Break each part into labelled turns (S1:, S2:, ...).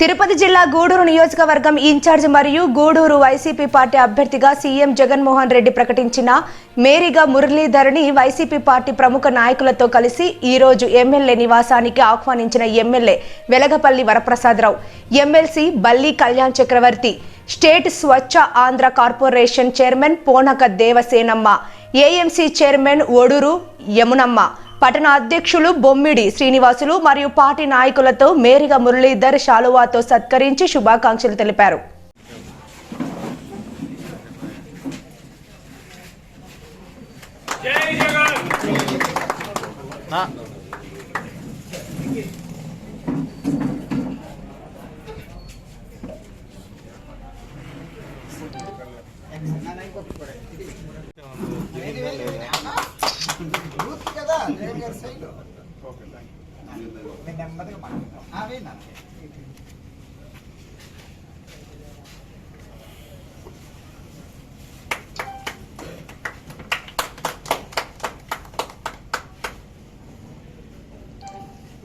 S1: తిరుపతి జిల్లా గూడూరు నియోజకవర్గం ఇన్ఛార్జ్ మరియు గూడూరు వైసీపీ పార్టీ అభ్యర్థిగా సీఎం జగన్మోహన్ రెడ్డి ప్రకటించిన మేరీగా మురళీధర్ని వైసీపీ పార్టీ ప్రముఖ నాయకులతో కలిసి ఈరోజు ఎమ్మెల్యే నివాసానికి ఆహ్వానించిన MLA Velagapalli Varaprasadarao. MLC Balli Kalyan Chakravarthi state Swachh Andhra corporation chairman Ponaka Devasenamma AMC chairman Oduru Yamunamma పట్టణ అధ్యక్షులు బొమ్మిడి శ్రీనివాసులు మరియు పార్టీ నాయకులతో మేరిగా మురళీధర్ శాలువాతో సత్కరించి శుభాకాంక్షలు తెలిపారు.
S2: జై జగన్!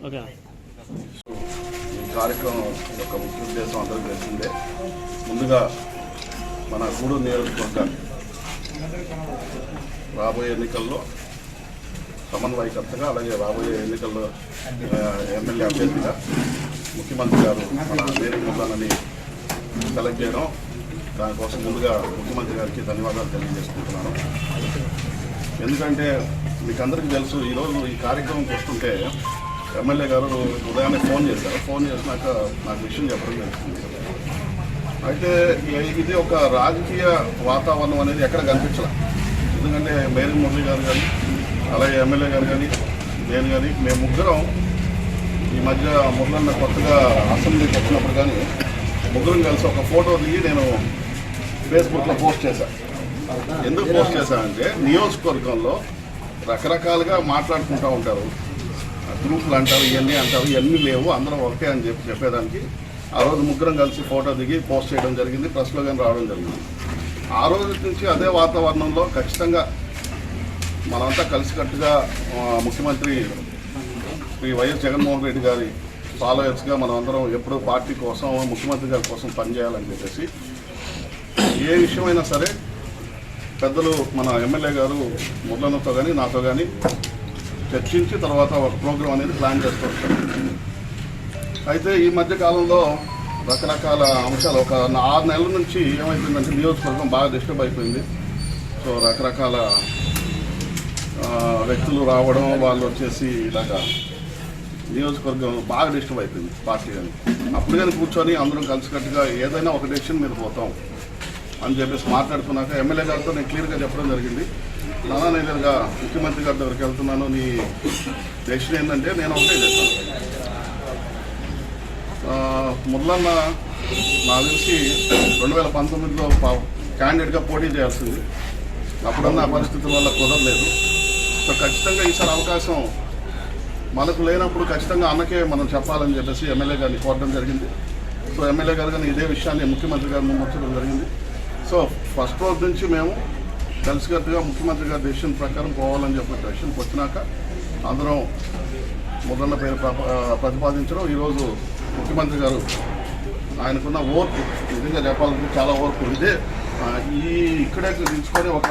S3: ఓకే
S4: ఈ కార్యక్రమం యొక్క ముఖ్య ఉద్దేశం అందరూ తెలిసిందే. ముందుగా మన గూడూరు నియోజకవర్గ రాబోయే ఎన్నికల్లో సమన్వయకర్తగా అలాగే రాబోయే ఎన్నికల్లో ఎమ్మెల్యే అభ్యర్థిగా ముఖ్యమంత్రి గారు మన వేరే ముద్దానని సెలెక్ట్ చేయడం దానికోసం ముందుగా ముఖ్యమంత్రి గారికి ధన్యవాదాలు తెలియజేసుకుంటున్నాను. ఎందుకంటే మీకు అందరికీ తెలుసు ఈరోజు ఈ కార్యక్రమం చూస్తుంటే ఎమ్మెల్యే గారు ఉదయాన్నే ఫోన్ చేశారు. ఫోన్ చేసినాక నాకు విషయం చెప్పడం జరుగుతుంది. అయితే ఇది ఒక రాజకీయ వాతావరణం అనేది ఎక్కడ కనిపించలే? ఎందుకంటే మేరీ మురళి గారు కానీ అలాగే ఎమ్మెల్యే గారు కానీ నేను కానీ మేము ముగ్గురం ఈ మధ్య ముగ్గురన్న కొత్తగా అసెంబ్లీకి వచ్చినప్పుడు కానీ ముగ్గురం కలిసి ఒక ఫోటో దిగి నేను ఫేస్బుక్లో పోస్ట్ చేశాను ఎందుకు పోస్ట్ చేశానంటే నియోజకవర్గంలో రకరకాలుగా మాట్లాడుకుంటూ ఉంటారు. గ్రూపులు అంటారు ఇవన్నీ అంటారు ఇవన్నీ లేవు అందరం ఒకటే అని చెప్పి చెప్పేదానికి ఆ రోజు ముగ్గురం కలిసి ఫోటో దిగి పోస్ట్ చేయడం జరిగింది ప్రెస్లో కానీ రావడం జరిగింది. ఆ రోజు నుంచి అదే వాతావరణంలో ఖచ్చితంగా మనమంతా కలిసికట్టుగా ముఖ్యమంత్రి శ్రీ వైఎస్ జగన్మోహన్ రెడ్డి గారి ఫాలోయర్స్గా మనమందరం ఎప్పుడూ పార్టీ కోసం ముఖ్యమంత్రి గారి కోసం పనిచేయాలని చెప్పేసి ఏ విషయమైనా సరే పెద్దలు మన ఎమ్మెల్యే గారు మురళన్నతో కానీ నాతో కానీ చర్చించి తర్వాత ఒక ప్రోగ్రాం అనేది ప్లాన్ చేస్తూ అయితే ఈ మధ్య కాలంలో రకరకాల అంశాలు ఒక ఆరు నెలల నుంచి ఏమైపోయిందంటే నియోజకవర్గం బాగా డిస్టర్బ్ అయిపోయింది. సో రకరకాల వ్యక్తులు రావడం వాళ్ళు వచ్చేసి ఇలాగా నియోజకవర్గం బాగా డిస్టర్బ్ అయిపోయింది పార్టీ కానీ అప్పుడు కానీ కూర్చొని అందరం కలిసికట్టుగా ఏదైనా ఒక డెసిషన్ మీద పోతాం అని చెప్పేసి మాట్లాడుకున్నాక ఎమ్మెల్యే గారితో నేను క్లియర్గా చెప్పడం జరిగింది. నానా నేను ఇలాగా ముఖ్యమంత్రి గారి దగ్గరికి వెళ్తున్నాను. నీ డెసిషన్ ఏంటంటే నేను ఒకటే చేస్తాను. మురళన్న నాకు తెలిసి రెండు వేల పంతొమ్మిదిలో క్యాండిడేట్గా పోటీ చేయాల్సింది. అప్పుడున్న పరిస్థితుల వల్ల కుదరలేదు. సో ఖచ్చితంగా ఈసారి అవకాశం మనకు లేనప్పుడు ఖచ్చితంగా అన్నకే మనం చెప్పాలని చెప్పేసి ఎమ్మెల్యే గారిని కోరడం జరిగింది. సో ఎమ్మెల్యే గారు కానీ ఇదే విషయాన్ని ముఖ్యమంత్రి గారు ముందుంచడం జరిగింది. సో ఫస్ట్ రోజు నుంచి మేము కలిసికట్టుగా ముఖ్యమంత్రి గారి డెసిషన్ ప్రకారం పోవాలని చెప్పిన డెసిషన్కి వచ్చినాక అందరం ముద్రన్న పేరు ప్రతిపాదించడం. ఈరోజు ముఖ్యమంత్రి గారు ఆయనకున్న ఓర్పు నిజంగా చెప్పాలంటే చాలా ఓర్పు. ఇదే ఈ ఇక్కడే తీసుకొని ఒక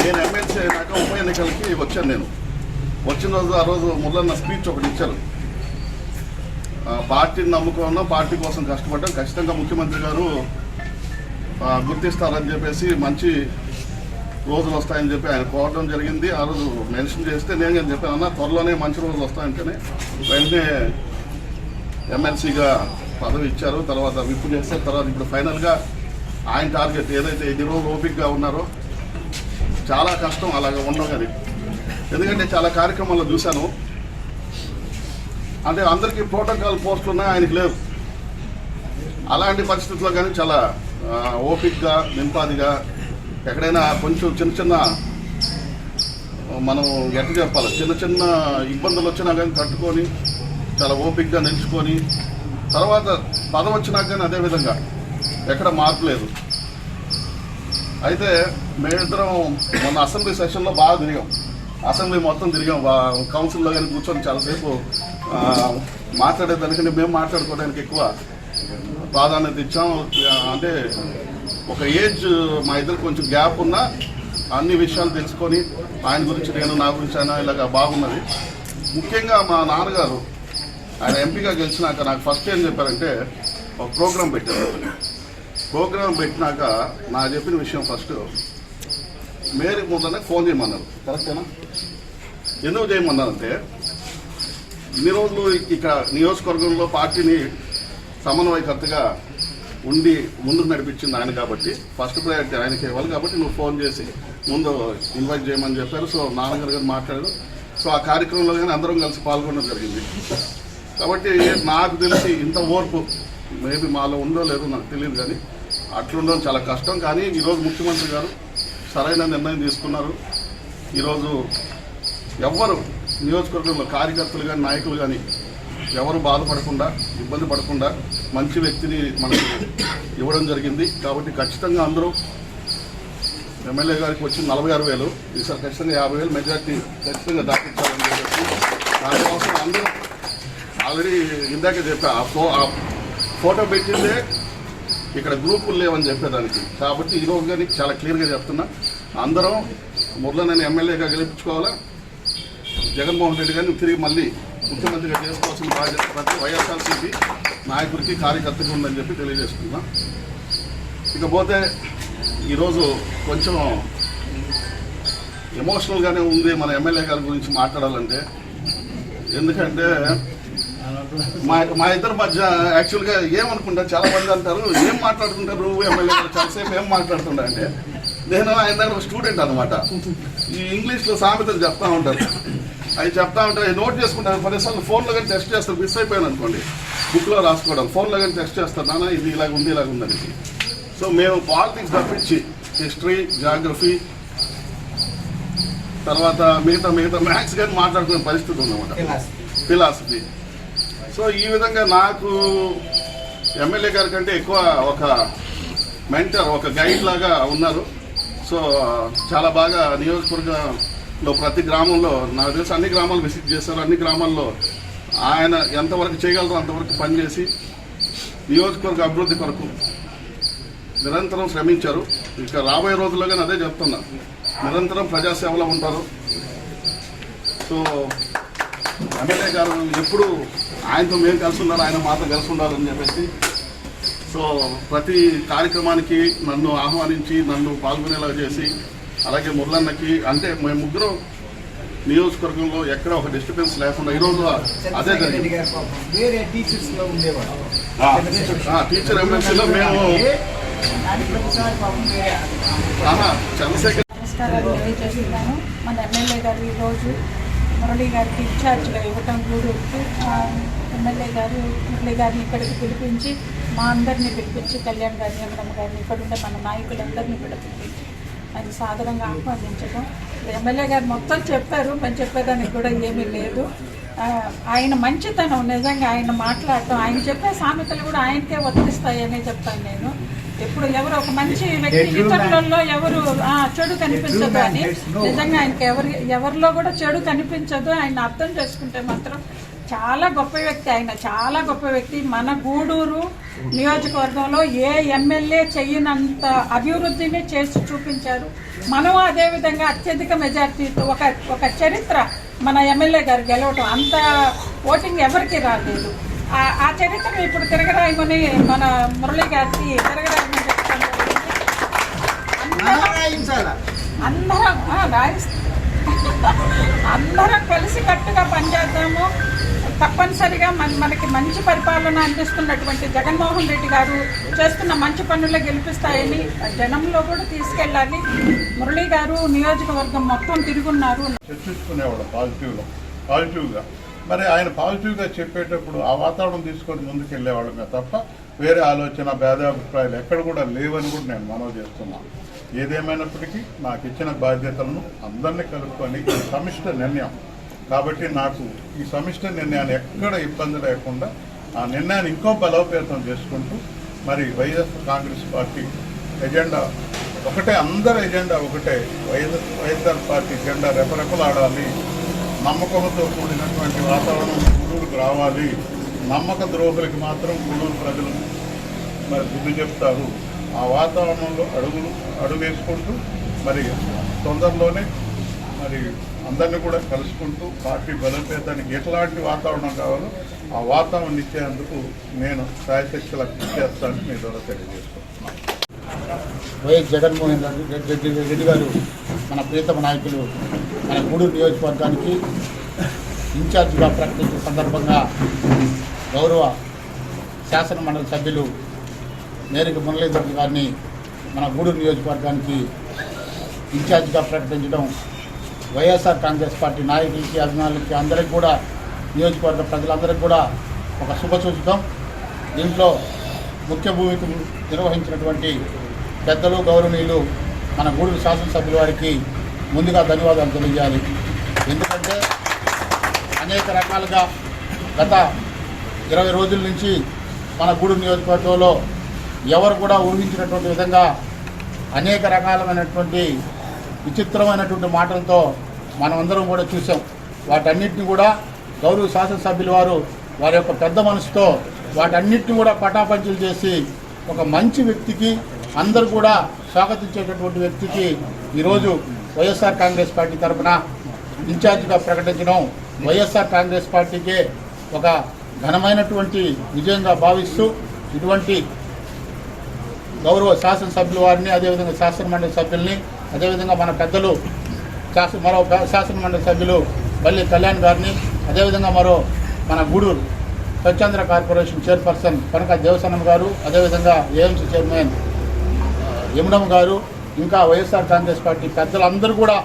S4: నేను ఎమ్మెల్సీ అయినాక ఉప ఎన్నికలకి వచ్చాను నేను. వచ్చిన రోజు ఆ రోజు మురళన్న స్పీచ్ ఒకటి ఇచ్చారు. పార్టీని నమ్ముకున్నాం పార్టీ కోసం కష్టపడ్డాం. ఖచ్చితంగా ముఖ్యమంత్రి గారు గుర్తిస్తారని చెప్పేసి మంచి రోజులు వస్తాయని చెప్పి ఆయన కోరడం జరిగింది. ఆ రోజు మెన్షన్ చేస్తే నేను కానీ చెప్పాను అన్న త్వరలోనే మంచి రోజులు వస్తాయంటేనే వెంటనే ఎమ్మెల్సీగా పదవి ఇచ్చారు. తర్వాత విప్పు చేస్తారు. తర్వాత ఇప్పుడు ఫైనల్గా ఆయన టార్గెట్ ఏదైతే ఎన్ని రోజులు ఓపిక్గా ఉన్నారో చాలా కష్టం అలాగ ఉండవు కానీ. ఎందుకంటే చాలా కార్యక్రమాల్లో చూశాను. అంటే అందరికీ ప్రోటోకాల్ పోస్టులు ఉన్నాయి ఆయనకి లేవు. అలాంటి పరిస్థితుల్లో కానీ చాలా ఓపిక్గా నింపాదిగా ఎక్కడైనా కొంచెం చిన్న చిన్న మనం ఎట్లా చెప్పాలి చిన్న చిన్న ఇబ్బందులు వచ్చినా కానీ తట్టుకొని చాలా ఓపిక్గా నిలుచుకొని తర్వాత పదం వచ్చినాక కానీ అదే విధంగా ఎక్కడ మార్పు లేదు. అయితే మేమిద్దరం మొన్న అసెంబ్లీ సెషన్లో బాగా తిరిగాం. అసెంబ్లీ మొత్తం తిరిగాం. కౌన్సిల్లో కానీ కూర్చొని చాలాసేపు ఆ, మాట్లాడేదానికంటే మేము మాట్లాడుకోవడానికి ఎక్కువ ప్రాధాన్యత ఇచ్చాం. అంటే ఒక ఏజ్ మా ఇద్దరు కొంచెం గ్యాప్ ఉన్నా అన్ని విషయాలు తెలుసుకొని ఆయన గురించి నేను నా గురించి అయినా ఇలాగ బాగున్నది. ముఖ్యంగా మా నాన్నగారు ఆయన ఎంపీగా గెలిచినాక నాకు ఫస్ట్ ఏం చెప్పారంటే ఒక ప్రోగ్రాం పెట్టారు. ప్రోగ్రాం పెట్టినాక నా చెప్పిన విషయం ఫస్ట్. మేరీ ముందనే ఫోన్ చేయమన్నారు. కరెక్టేనా? ఎందుకు చేయమన్నారంటే ఇన్ని రోజులు ఇక్కడ నియోజకవర్గంలో పార్టీని సమన్వయకర్తగా ఉండి ముందుకు నడిపించింది ఆయన కాబట్టి ఫస్ట్ ప్రయారిటీ ఆయనకి ఇవ్వాలి కాబట్టి నువ్వు ఫోన్ చేసి ముందు ఇన్వైట్ చేయమని చెప్పారు. సో నాన్నగారు గారు మాట్లాడారు. సో ఆ కార్యక్రమంలో కానీ అందరం కలిసి పాల్గొనడం జరిగింది. కాబట్టి నాకు తెలిసి ఇంత ఓర్పు మేబీ మాలో ఉందో లేదో నాకు తెలియదు కానీ అట్లుండడం చాలా కష్టం. కానీ ఈరోజు ముఖ్యమంత్రి గారు సరైన నిర్ణయం తీసుకున్నారు. ఈరోజు ఎవ్వరు నియోజకవర్గంలో కార్యకర్తలు కానీ నాయకులు కానీ ఎవరు బాధపడకుండా ఇబ్బంది పడకుండా మంచి వ్యక్తిని మనకు ఇవ్వడం జరిగింది. కాబట్టి ఖచ్చితంగా అందరూ ఎమ్మెల్యే గారికి వచ్చి నలభై ఆరు వేలు ఈసారి ఖచ్చితంగా యాభై వేలు మెజార్టీ ఖచ్చితంగా దాటించాలని చెప్పి దానికోసం అందరూ ఆల్రెడీ ఇందాక చెప్పా ఆ ఫో ఆ ఫోటో పెట్టిందే ఇక్కడ గ్రూపులు లేవని చెప్పేదానికి. కాబట్టి ఈరోజు కానీ చాలా క్లియర్గా చెప్తున్నా. అందరం మురళనని నేను ఎమ్మెల్యేగా గెలిపించుకోవాలా? జగన్మోహన్ రెడ్డి గారిని తిరిగి మళ్ళీ ముఖ్యమంత్రిగా చేసుకోవాల్సిన బాధ్యత ప్రతి వైఎస్ఆర్సీపీ నాయకుడికి కార్యకర్తకి ఉందని చెప్పి తెలియజేస్తున్నా ఇకపోతే ఈరోజు కొంచెం ఎమోషనల్గానే ఉంది మన ఎమ్మెల్యే గారి గురించి మాట్లాడాలంటే. ఎందుకంటే మా మా ఇద్దరి మధ్య యాక్చువల్గా ఏమనుకుంటా చాలా మంది అంటారు ఏం మాట్లాడుతుంటారు? ఎమ్మెల్యే చాలాసేపు ఏం మాట్లాడుతుంటా అంటే నేను ఆయన దగ్గర ఒక స్టూడెంట్ అనమాట ఈ ఇంగ్లీష్లో సామెతలు చెప్తా ఉంటారు. అవి చెప్తా ఉంటారు నోట్ చేసుకుంటాను పదిసార్లు ఫోన్లో కానీ టెస్ట్ చేస్తారు మిస్ అయిపోయాను అనుకోండి. బుక్లో రాసుకోవడం ఫోన్లో కానీ టెస్ట్ చేస్తారు నాన్న ఇది ఇలాగ ఉంది ఇలాగ ఉందని సో మేము పాలిటిక్స్ తప్పించి హిస్టరీ జాగ్రఫీ తర్వాత మిగతా మిగతా మ్యాథ్స్ కానీ మాట్లాడుకునే పరిస్థితి ఉందన్నమాట. ఫిలాసఫీ సో ఈ విధంగా నాకు ఎమ్మెల్యే గారి కంటే ఎక్కువ ఒక మెంటర్ ఒక గైడ్ లాగా ఉన్నారు. సో చాలా బాగా నియోజకవర్గంలో ప్రతి గ్రామంలో నాకు తెలిసి అన్ని గ్రామాలు విజిట్ చేశారు. అన్ని గ్రామాల్లో ఆయన ఎంతవరకు చేయగలరో అంతవరకు పనిచేసి నియోజకవర్గ అభివృద్ధి కొరకు నిరంతరం శ్రమించారు. ఇక రాబోయే రోజుల్లో కానీ అదే చెప్తున్నా. నిరంతరం ప్రజాసేవలో ఉంటారు. సో ఎమ్మెల్యే గారు ఎప్పుడు ఆయనతో మేము కలిసి ఉండాలి ఆయన మాతో కలిసి ఉండాలని చెప్పేసి. సో ప్రతి కార్యక్రమానికి నన్ను ఆహ్వానించి నన్ను పాల్గొనేలా చేసి అలాగే మురళన్నకి అంటే మేము ముగ్గురం నియోజకవర్గంలో ఎక్కడ ఒక డిస్టర్బెన్స్ లేకుండా ఈరోజు అదే జరిగింది. టీచర్ ఎమ్మెల్సీలో మేము చంద్రశేఖర్
S5: నమస్కారాలు తెలియజేస్తున్నాను. మన ఎమ్మెల్యే గారు ఈరోజు మురళి గారికి ఇన్ఛార్జ్గా ఇవ్వటం గూడూరుకి ఎమ్మెల్యే గారు మురళి గారిని ఇక్కడికి పిలిపించి మా అందరినీ పిలిపించి కళ్యాణ్ గారిని అమ్మమ్మ గారిని ఇక్కడుండే మన నాయకులందరినీ కూడా పిలిపించి ఆయన సాధారణంగా ఆహ్వానించడం ఎమ్మెల్యే గారు మొత్తం చెప్పారు మేము చెప్పేదానికి కూడా ఏమీ లేదు. ఆయన మంచితనం నిజంగా ఆయన మాట్లాడటం ఆయన చెప్పే సామెతలు కూడా ఆయనకే వర్తిస్తాయనే చెప్తాను నేను. ఇప్పుడు ఎవరు ఒక మంచి వ్యక్తి ఇతరులలో ఎవరు చెడు కనిపించదు అని. నిజంగా ఆయనకి ఎవరి ఎవరిలో కూడా చెడు కనిపించదు. ఆయన అర్థం చేసుకుంటే మాత్రం చాలా గొప్ప వ్యక్తి ఆయన చాలా గొప్ప వ్యక్తి. మన గూడూరు నియోజకవర్గంలో ఏ ఎమ్మెల్యే చెయ్యనంత అభివృద్ధిని చేసి చూపించారు. మనం అదే విధంగా అత్యధిక మెజార్టీతో ఒక ఒక చరిత్ర మన ఎమ్మెల్యే గారు గెలవటం. అంత ఓటింగ్ ఎవరికి రాలేదు. ఆ- ఆ చరిత్రను ఇప్పుడు తిరగరాయమని మన మురళి గారికి తిరగరాయమని చెప్తాను. అందరం
S2: రాయించాలా
S5: అందరం ఆ, రాయిస్- అందరం కలిసి కట్టుగా పనిచేద్దాము. తప్పనిసరిగా మన మనకి మంచి పరిపాలన అందిస్తున్నటువంటి జగన్మోహన్ రెడ్డి గారు చేస్తున్న మంచి పనులు గెలిపిస్తాయని జనంలో కూడా తీసుకెళ్ళాలి. మురళి గారు నియోజకవర్గం మొత్తం తిరుగున్నారు.
S6: చర్చించుకునేవాడు పాజిటివ్లో. పాజిటివ్గా. మరి ఆయన పాజిటివ్గా చెప్పేటప్పుడు ఆ వాతావరణం తీసుకొని ముందుకెళ్ళేవాళ్ళమే తప్ప వేరే ఆలోచన భేదాభిప్రాయాలు ఎక్కడ కూడా లేవని కూడా నేను మనవి చేస్తున్నాను ఏదేమైనప్పటికీ నాకు ఇచ్చిన బాధ్యతలను అందరినీ కలుపుకొని సమిష్ట నిర్ణయం. కాబట్టి నాకు ఈ సమిష్ట నిర్ణయాన్ని ఎక్కడ ఇబ్బంది లేకుండా ఆ నిర్ణయాన్ని ఇంకో బలోపేతం చేసుకుంటూ మరి వైఎస్ కాంగ్రెస్ పార్టీ ఎజెండా ఒకటే అందరి ఎజెండా ఒకటే. వైఎస్ వైఎస్ఆర్ పార్టీ జెండా రెపరెపలాడాలి. నమ్మకంతో కూడినటువంటి వాతావరణం గూడూరుకు రావాలి నమ్మక ద్రోహులకి మాత్రం గూడూరు ప్రజలు మరి బుద్ధి చెప్తారు ఆ వాతావరణంలో అడుగులు అడుగేసుకుంటూ మరి తొందరలోనే మరి అందరినీ కూడా కలుసుకుంటూ పార్టీ బలోపేతానికి ఎట్లాంటి వాతావరణం కావాలో ఆ వాతావరణం ఇచ్చేందుకు నేను సాయశక్తుల కృషి చేస్తానని మీ ద్వారా తెలియజేసుకుంటున్నాను
S7: వైఎస్ జగన్మోహన్ రెడ్డి రెడ్డి రెడ్డి గారు మన ప్రియతమ నాయకులు మన గూడూరు నియోజకవర్గానికి ఇన్ఛార్జిగా ప్రకటించిన సందర్భంగా గౌరవ శాసన మండలి సభ్యులు నేరుగు మురళీధర్ గారిని మన గూడూరు నియోజకవర్గానికి ఇన్ఛార్జిగా ప్రకటించడం వైఎస్ఆర్ కాంగ్రెస్ పార్టీ నాయకులకి అభిమానులకి అందరికీ కూడా నియోజకవర్గ ప్రజలందరికీ కూడా ఒక శుభసూచకం దీంట్లో ముఖ్య భూమిక నిర్వహించినటువంటి పెద్దలు గౌరవనీయులు మన గూడూరు శాసనసభ్యుల వారికి ముందుగా ధన్యవాదాలు తెలియజేయాలి. ఎందుకంటే అనేక రకాలుగా గత ఇరవై రోజుల నుంచి మన గూడూరు నియోజకవర్గంలో ఎవరు కూడా ఊహించినటువంటి విధంగా అనేక రకాలమైనటువంటి విచిత్రమైనటువంటి మాటలతో మనమందరం కూడా చూసాం వాటన్నిటిని కూడా గౌరవ శాసనసభ్యుల వారు వారి యొక్క పెద్ద మనసుతో వాటన్నిటిని కూడా పటాపంచలు చేసి ఒక మంచి వ్యక్తికి అందరూ కూడా స్వాగతించేటటువంటి వ్యక్తికి ఈరోజు వైఎస్ఆర్ కాంగ్రెస్ పార్టీ తరఫున ఇన్ఛార్జిగా ప్రకటించడం వైఎస్ఆర్ కాంగ్రెస్ పార్టీకే ఒక ఘనమైనటువంటి విజయంగా భావిస్తూ ఇటువంటి గౌరవ శాసనసభ్యుల వారిని అదేవిధంగా శాసనమండలి సభ్యుల్ని అదేవిధంగా మన పెద్దలు శాసన మరో శాసనమండలి సభ్యులు బల్లి కళ్యాణ్ గారిని అదేవిధంగా మరో మన గూడూరు స్వచ్ఛంద్ర కార్పొరేషన్ చైర్పర్సన్ కనక దేవసనం గారు అదేవిధంగా ఏఎంసీ చైర్మన్ యమునమ్మ గారు ఇంకా వైఎస్ఆర్ కాంగ్రెస్ పార్టీ పెద్దలందరూ కూడా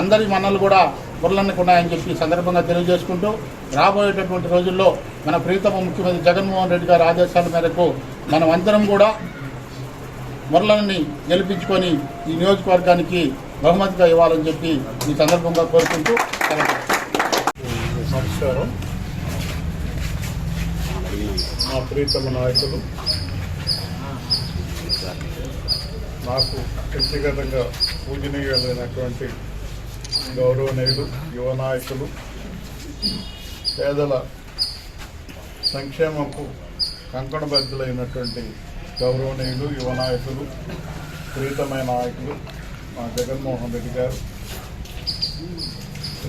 S7: అందరి మనలు కూడా బుర్రలన్నకు ఉన్నాయని చెప్పి సందర్భంగా తెలియజేసుకుంటూ రాబోయేటటువంటి రోజుల్లో మన ప్రీతమ ముఖ్యమంత్రి జగన్మోహన్ రెడ్డి గారి ఆదేశాల మేరకు మనం అందరం కూడా మురళని గెలిపించుకొని ఈ నియోజకవర్గానికి బహుమతిగా ఇవ్వాలని చెప్పి ఈ సందర్భంగా కోరుకుంటూ
S6: నమస్కారం. మా ప్రీతమ నాయకులు నాకు వ్యక్తిగతంగా పూజనీయులైనటువంటి గౌరవనీయులు యువ నాయకులు పేదల సంక్షేమకు కంకణబద్ధులైనటువంటి గౌరవనీయులు యువ నాయకులు ప్రీతమైన నాయకులు మా జగన్మోహన్ రెడ్డి గారు.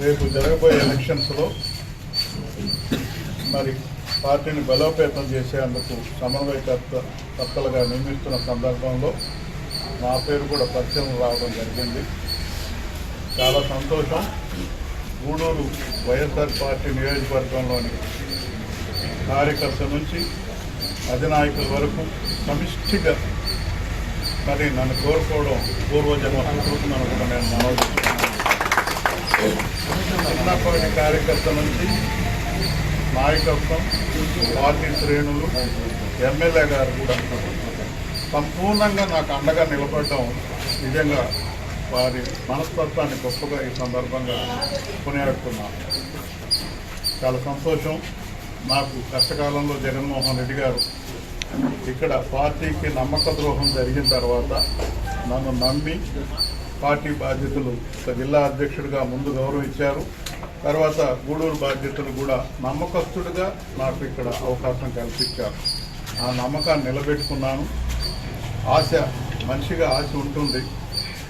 S6: రేపు జరగబోయే ఎలక్షన్స్లో మరి పార్టీని బలోపేతం చేసేందుకు సమన్వయకర్త కర్తలుగా నియమిస్తున్న సందర్భంలో నా పేరు కూడా పరిచయం రావడం జరిగింది చాలా సంతోషం గూడూరు వైఎస్ఆర్ పార్టీ నియోజకవర్గంలోని కార్యకర్త నుంచి అధినాయకుల వరకు సమిష్టిగా మరి నన్ను కోరుకోవడం పూర్వజన్మ సంస్కృతిని కూడా నేను మనవి చేస్తున్నాను. కార్యకర్త నుంచి నాయకత్వం పార్టీ శ్రేణులు ఎమ్మెల్యే గారు కూడా సంపూర్ణంగా నాకు అండగా నిలబడడం నిజంగా వారి మనస్తత్వాన్ని గొప్పగా ఈ సందర్భంగా కొనియాడుతున్నాను చాలా సంతోషం. నాకు కష్టకాలంలో జగన్మోహన్ రెడ్డి గారు ఇక్కడ పార్టీకి నమ్మక ద్రోహం జరిగిన తర్వాత నన్ను నమ్మి పార్టీ బాధ్యతలు జిల్లా అధ్యక్షుడిగా ముందు గౌరవం ఇచ్చారు తర్వాత గూడూరు బాధ్యతలు కూడా నమ్మకస్తుడిగా నాకు ఇక్కడ అవకాశం కల్పించారు. ఆ నమ్మకాన్ని నిలబెట్టుకున్నాను. ఆశ మనిషిగా ఆశ ఉంటుంది.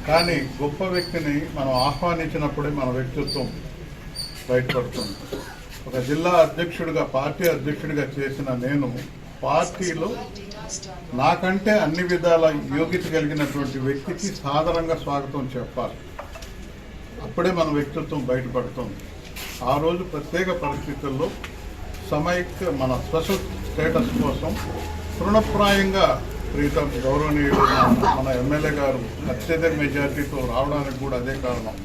S6: కానీ గొప్ప వ్యక్తిని మనం ఆహ్వానించినప్పుడే మన వ్యక్తిత్వం బయటపడుతుంది. ఒక జిల్లా అధ్యక్షుడిగా పార్టీ అధ్యక్షుడిగా చేసిన నేను పార్టీలో నాకంటే అన్ని విధాల యోగ్యత కలిగినటువంటి వ్యక్తికి సాధారణంగా స్వాగతం చెప్పాలి. అప్పుడే మన వ్యక్తిత్వం బయటపడుతుంది. ఆ రోజు ప్రత్యేక పరిస్థితుల్లో సమైక్య మన స్పెషల్ స్టేటస్ కోసం తృణప్రాయంగా ప్రీతం గౌరవనీయుడు మన- మన ఎమ్మెల్యే గారు అత్యధిక మెజార్టీతో రావడానికి కూడా అదే కారణం.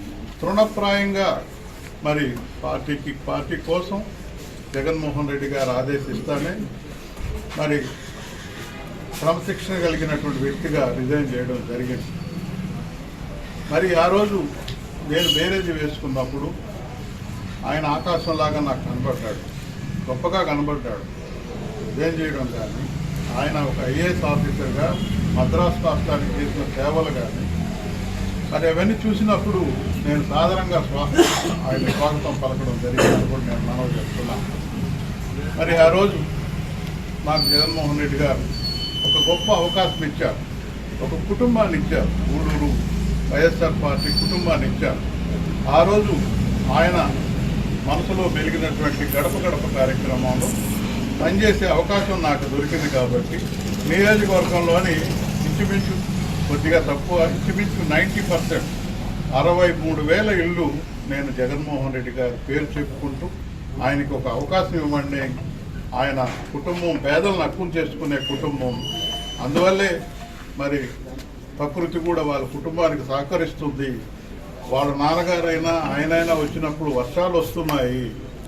S6: తృణప్రాయంగా మరి పార్టీకి పార్టీ కోసం జగన్మోహన్ రెడ్డి గారు ఆదేశిస్తానే మరి క్రమశిక్షణ కలిగినటువంటి వ్యక్తిగా రిజైన్ చేయడం జరిగింది. మరి ఆ రోజు నేను బేరేజీ వేసుకున్నప్పుడు ఆయన ఆకాశంలాగా నాకు కనబడ్డాడు. గొప్పగా కనబడ్డాడు. రిజైన్ చేయడం కానీ ఆయన ఒక ఐఏఎస్ ఆఫీసర్గా మద్రాసు రాష్ట్రానికి చేసిన సేవలు కానీ మరి అవన్నీ చూసినప్పుడు నేను సాధారణంగా స్వాగతం ఆయన స్వాగతం పలకడం జరిగిందని కూడా నేను మనవి చేస్తున్నాను మరి ఆ రోజు మాకు జగన్మోహన్ రెడ్డి గారు ఒక గొప్ప అవకాశం ఇచ్చారు. ఒక కుటుంబాన్ని ఇచ్చారు. ఊరూరు వైఎస్ఆర్ పార్టీ కుటుంబాన్ని ఇచ్చారు. ఆ రోజు ఆయన మనసులో వెలిగినటువంటి గడప గడప కార్యక్రమంలో పనిచేసే అవకాశం నాకు దొరికింది కాబట్టి నియోజకవర్గంలోని ఇంచుమించు కొద్దిగా తక్కువ ఇంచుమించు నైంటీ పర్సెంట్ అరవై మూడు వేల ఇళ్ళు నేను జగన్మోహన్ రెడ్డి గారి పేరు చెప్పుకుంటూ ఆయనకు ఒక అవకాశం ఇవ్వండి ఆయన కుటుంబం పేదలను అక్కులు చేసుకునే కుటుంబం. అందువల్లే మరి ప్రకృతి కూడా వాళ్ళ కుటుంబానికి సహకరిస్తుంది. వాళ్ళ నాన్నగారైనా ఆయనైనా వచ్చినప్పుడు వర్షాలు వస్తున్నాయి.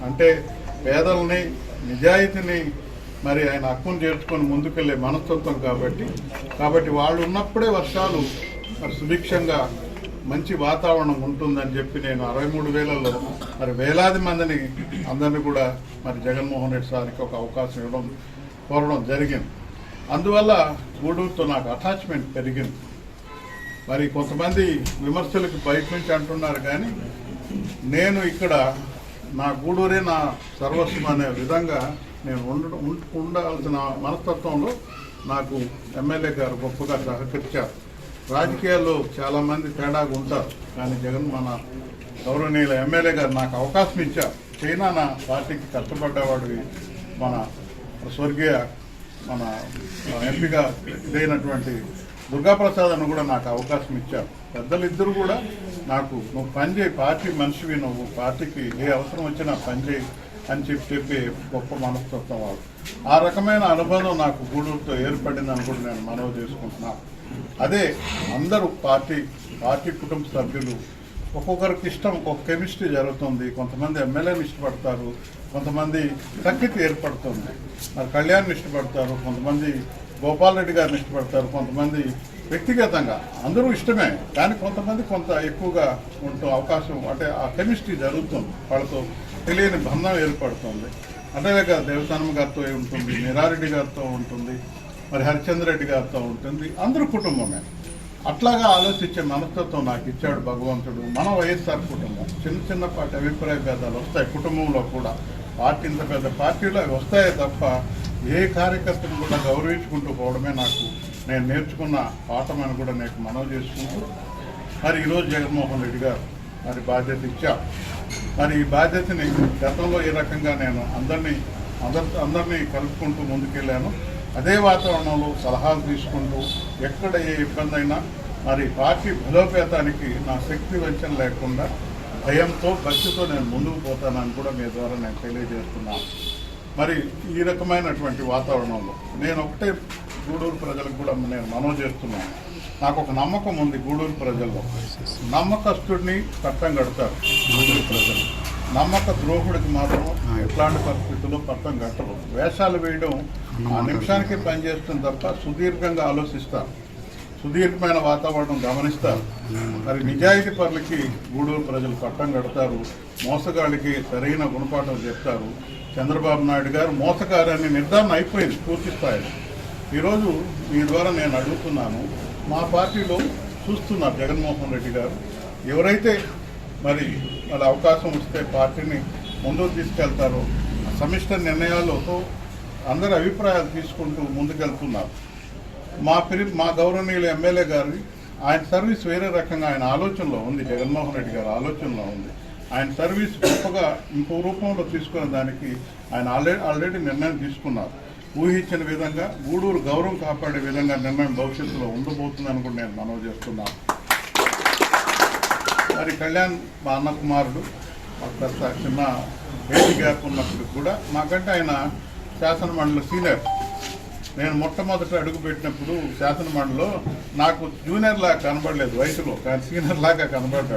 S6: అంటే పేదల్ని నిజాయితీని మరి ఆయన హక్కును చేర్చుకొని ముందుకెళ్ళే మనస్తత్వం కాబట్టి కాబట్టి వాళ్ళు ఉన్నప్పుడే వర్షాలు మరి సుభిక్షంగా మంచి వాతావరణం ఉంటుందని చెప్పి నేను అరవై మూడు వేలలో మరి వేలాది మందిని అందరినీ కూడా మరి జగన్మోహన్ రెడ్డి సార్కి ఒక అవకాశం ఇవ్వడం కోరడం జరిగింది. అందువల్ల గూడూరుతో నాకు అటాచ్మెంట్ పెరిగింది. మరి కొంతమంది విమర్శలకు బయట నుంచి అంటున్నారు కానీ నేను ఇక్కడ నా గూడూరే నా సర్వస్వం అనే విధంగా నేను ఉండడం ఉండాల్సిన మనస్తత్వంలో నాకు ఎమ్మెల్యే గారు గొప్పగా సహకరించారు. రాజకీయాల్లో చాలామంది తేడాగా ఉంటారు. కానీ జగన్ మన గౌరవనీయుల ఎమ్మెల్యే గారు నాకు అవకాశం ఇచ్చారు. చైనా నా పార్టీకి కష్టపడ్డవాడు మన స్వర్గీయ మన ఎంపీగా ఇదైనటువంటి దుర్గాప్రసాద్ అని కూడా నాకు అవకాశం ఇచ్చారు. పెద్దలు ఇద్దరు కూడా నాకు నువ్వు పని చేయి పార్టీ మనిషివి నువ్వు పార్టీకి ఏ అవసరం వచ్చినా పనిచేయి అని చెప్పి చెప్పి గొప్ప మనస్తత్వం వాళ్ళు. ఆ రకమైన అనుబంధం నాకు గూడూరుతో ఏర్పడిందని కూడా నేను మనవి చేసుకుంటున్నాను అదే అందరూ పార్టీ పార్టీ కుటుంబ సభ్యులు ఒక్కొక్కరికి ఇష్టం ఒక్కొక్క కెమిస్ట్రీ జరుగుతుంది కొంతమంది ఎమ్మెల్యేని ఇష్టపడతారు కొంతమంది ప్రకృతి ఏర్పడుతుంది. మరి కళ్యాణ్ ఇష్టపడతారు కొంతమంది గోపాల్ రెడ్డి గారిని ఇష్టపడతారు కొంతమంది వ్యక్తిగతంగా. అందరూ ఇష్టమే కానీ కొంతమంది కొంత ఎక్కువగా ఉంటూ అవకాశం అంటే ఆ కెమిస్ట్రీ జరుగుతుంది. వాళ్ళతో తెలియని బంధం ఏర్పడుతుంది. అదేవిధంగా దేవస్థానం గారితో ఉంటుంది నిరారెడ్డి గారితో ఉంటుంది మరి హరిచంద్ర రెడ్డి గారితో ఉంటుంది. అందరూ కుటుంబమే. అట్లాగా ఆలోచించే మనస్తత్వం నాకు ఇచ్చాడు భగవంతుడు. మన వైఎస్ఆర్ కుటుంబం. చిన్న చిన్నపాటి అభిప్రాయ భేదాలు వస్తాయి కుటుంబంలో కూడా. పార్టీ ఇంత పెద్ద పార్టీలో అవి వస్తాయే తప్ప ఏ కార్యకర్తను కూడా గౌరవించుకుంటూ పోవడమే నాకు నేను నేర్చుకున్న పాఠమని కూడా నేను మనవి చేసుకుంటూ మరి ఈరోజు జగన్మోహన్ రెడ్డి గారు మరి బాధ్యత ఇచ్చా మరి ఈ బాధ్యతని గతంలో ఏ రకంగా నేను అందరినీ అందరి అందరినీ కలుపుకుంటూ ముందుకెళ్ళాను. అదే వాతావరణంలో సలహాలు తీసుకుంటూ ఎక్కడ ఏ ఇబ్బంది అయినా మరి పార్టీ బలోపేతానికి నా శక్తి వంచన లేకుండా భయంతో భక్తితో నేను ముందుకు పోతానని కూడా మీ ద్వారా నేను తెలియజేస్తున్నాను. మరి ఈ రకమైనటువంటి వాతావరణంలో నేను ఒకటే గూడూరు ప్రజలకు కూడా నేను మనవి చేస్తున్నాను. నాకు ఒక నమ్మకం ఉంది గూడూరు ప్రజల్లో. నమ్మకస్తుడిని పట్టం కడతారు గూడూరు ప్రజలు. నమ్మక ద్రోహుడికి మాత్రం ఎట్లాంటి పరిస్థితుల్లో పట్టం కట్టరు. వేషాలు వేయడం ఆ నిమిషానికి పనిచేస్తుంది తప్ప సుదీర్ఘంగా ఆలోచిస్తారు. సుదీర్ఘమైన వాతావరణం గమనిస్తారు. మరి నిజాయితీ పరులకి గూడూరు ప్రజలు పట్టం కడతారు. మోసగాళ్ళకి సరైన గుణపాఠం చెప్తారు. చంద్రబాబు నాయుడు గారు మోసగారని నిర్ధారణ అయిపోయింది పూర్తి స్థాయిలో. ఈరోజు మీ ద్వారా నేను అడుగుతున్నాను మా పార్టీలో చూస్తున్నారు జగన్మోహన్ రెడ్డి గారు. ఎవరైతే మరి వాళ్ళ అవకాశం వస్తే పార్టీని ముందుకు తీసుకెళ్తారో సమిష్ట నిర్ణయాలతో అందరి అభిప్రాయాలు తీసుకుంటూ ముందుకెళ్తున్నారు. మా పిరి మా గౌరవనీయులు ఎమ్మెల్యే గారి ఆయన సర్వీస్ వేరే రకంగా ఆయన ఆలోచనలో ఉంది జగన్మోహన్ రెడ్డి గారి ఆలోచనలో ఉంది. ఆయన సర్వీస్ గొప్పగా ఇంకో రూపంలో తీసుకునే దానికి ఆయన ఆల్రెడీ ఆల్రెడీ నిర్ణయం తీసుకున్నారు. ఊహించిన విధంగా గూడూరు గౌరవం కాపాడే విధంగా నిర్ణయం భవిష్యత్తులో ఉండబోతుందని కూడా నేను మనవి చేస్తున్నాను మరి కళ్యాణ్ మా అన్న కుమారుడు కాస్త చిన్న ఏజ్ గ్యాప్ ఉన్నప్పుడు కూడా నాకంటే ఆయన శాసనమండలి సీనియర్. నేను మొట్టమొదట అడుగు పెట్టినప్పుడు నాకు జూనియర్ లాగా కనబడలేదు వయసులో కానీ సీనియర్ లాగా కనబడ్డాడు.